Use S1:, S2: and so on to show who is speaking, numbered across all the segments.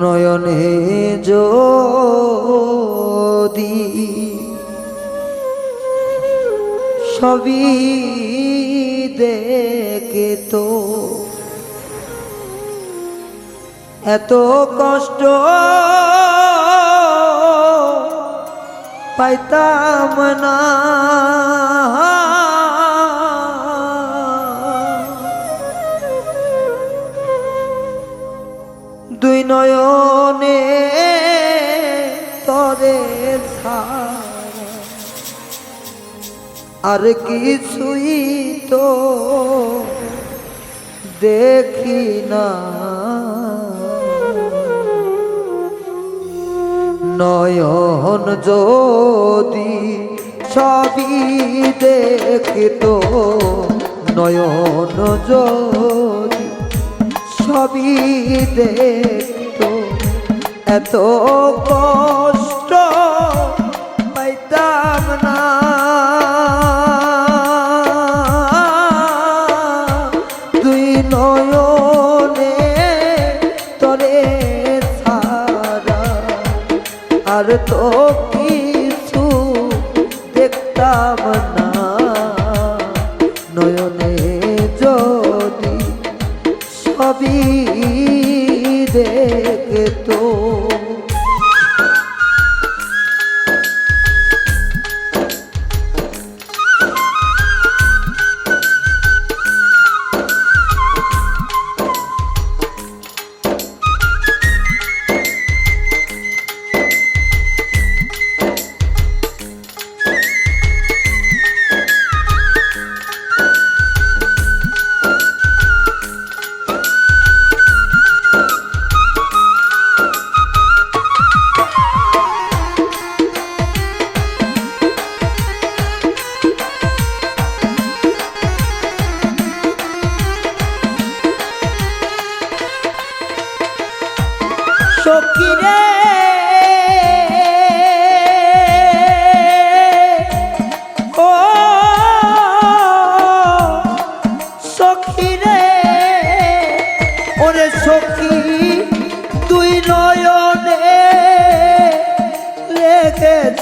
S1: নয়নে যদি সবই দেখে তো এত কষ্ট পাইতাম না। আর কিছুই তো দেখি না। নয়ন যদি সবই দেখিত, নয়ন যদি সবই দেখত, এত কষ্ট পাইতাম না। সবই দেখতো।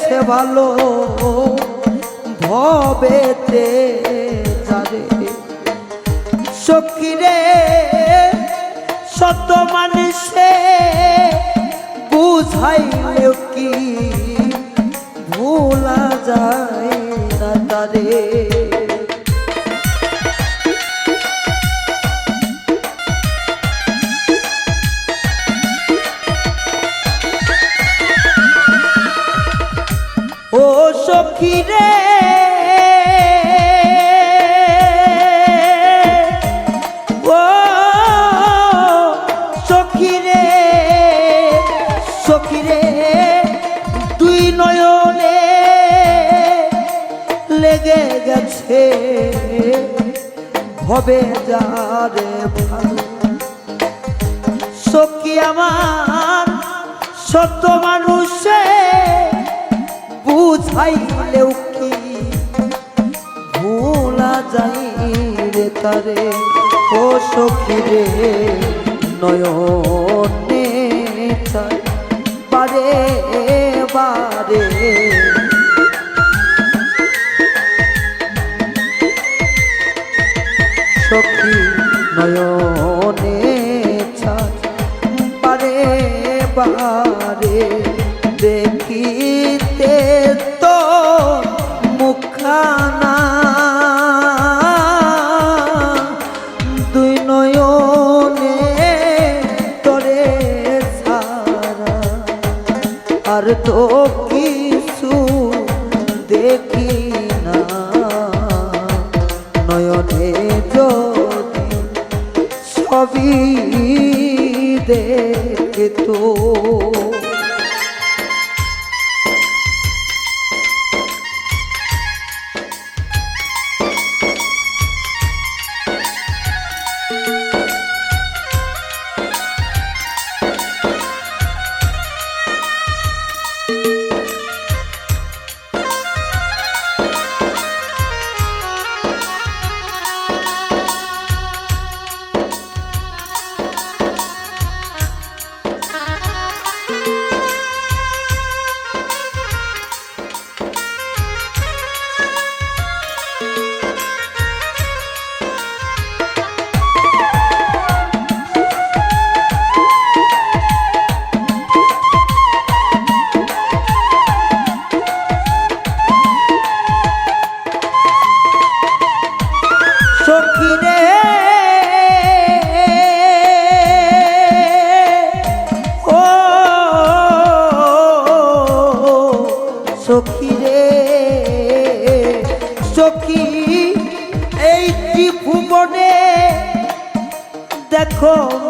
S1: লেগেছে ভালো ভবেতে যারে সকিরে শত মানুষে বুঝাই কি ভোলা যায় না তারে? লেগে গেছে। হবে যারে ভালো। সখী আমার, সত্য মানুষে বুঝাইলেও কি? ভোলা যাই রে তারে, ও সখী রে, নয়নে চাই বারে বারে সখী নয়নে বারে বারে দেখিতে তো মুখানা। দুই নয়নে তরে সারা। আর তো কিছু দেখি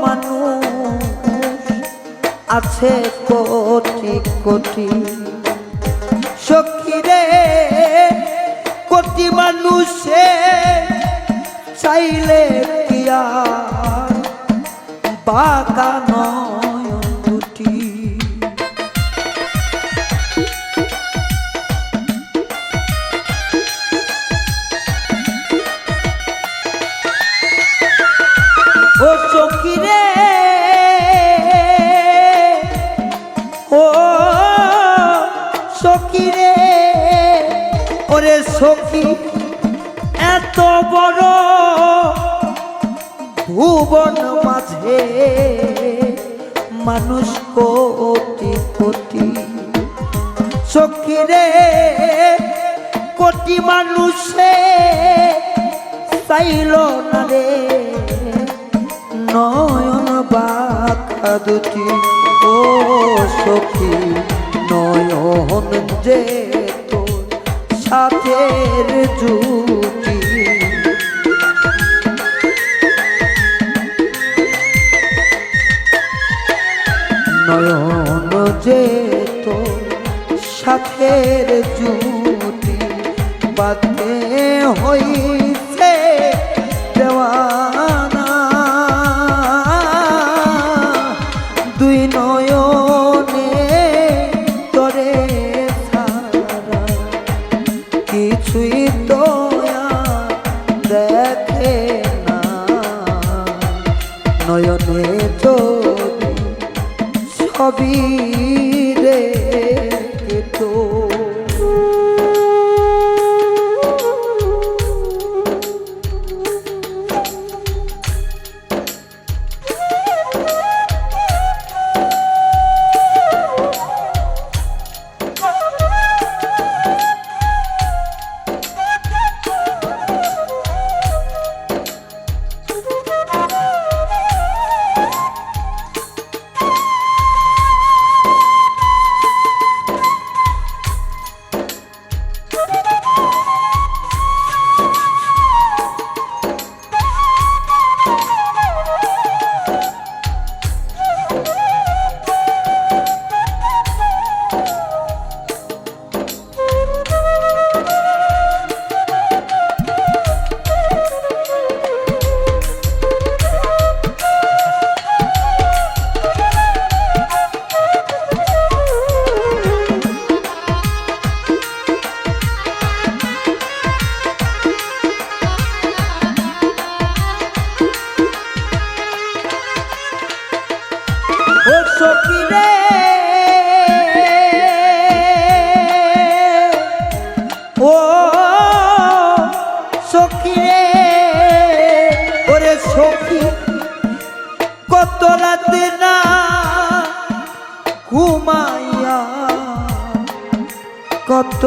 S1: মানুষ আছে কোটি কোটি। সখীরে কোটি মানুষে চাইলে আর? সখী এত বড় ভুবন মাঝে মানুষ কোটি কোটি রে কোটি মানুষে চাইল না রে নয়ন বাঁকা দুটি। ও সখী, নয়ন যে সাথের জুটি নয়ন যে তো সাথের জুটি বাতে হইছে ঘুমাইয়া কত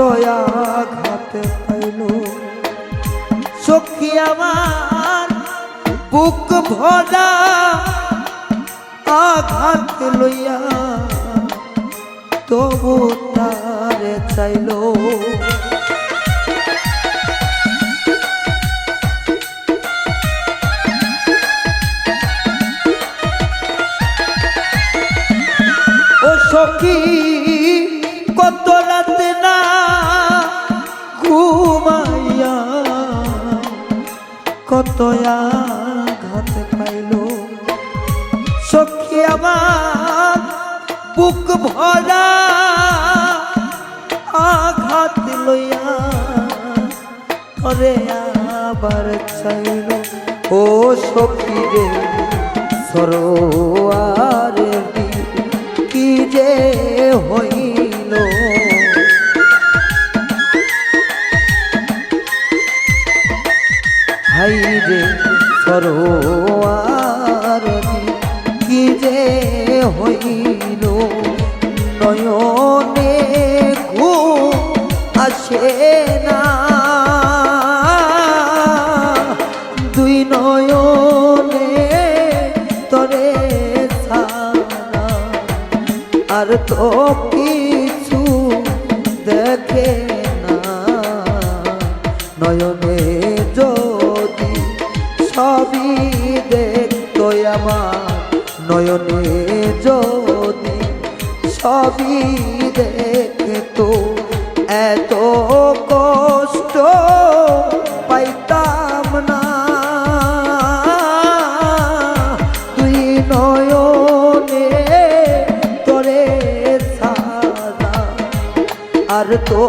S1: আঘাত পাইল। সখী আমার বুক ভরা আঘাত লইয়া তবু তারে চাইল। বুক ভরা আঘাত লইয়া করে আবার চাইল ও সখী রে সরোয়ার কি যে হইল? হাই রে সরোয়ার কি যে হইল? না। দুই নয়নে তরে সারা আর তো কষ্ট পাইতাম না। তুই নয়নে তোরে সাদা আর তো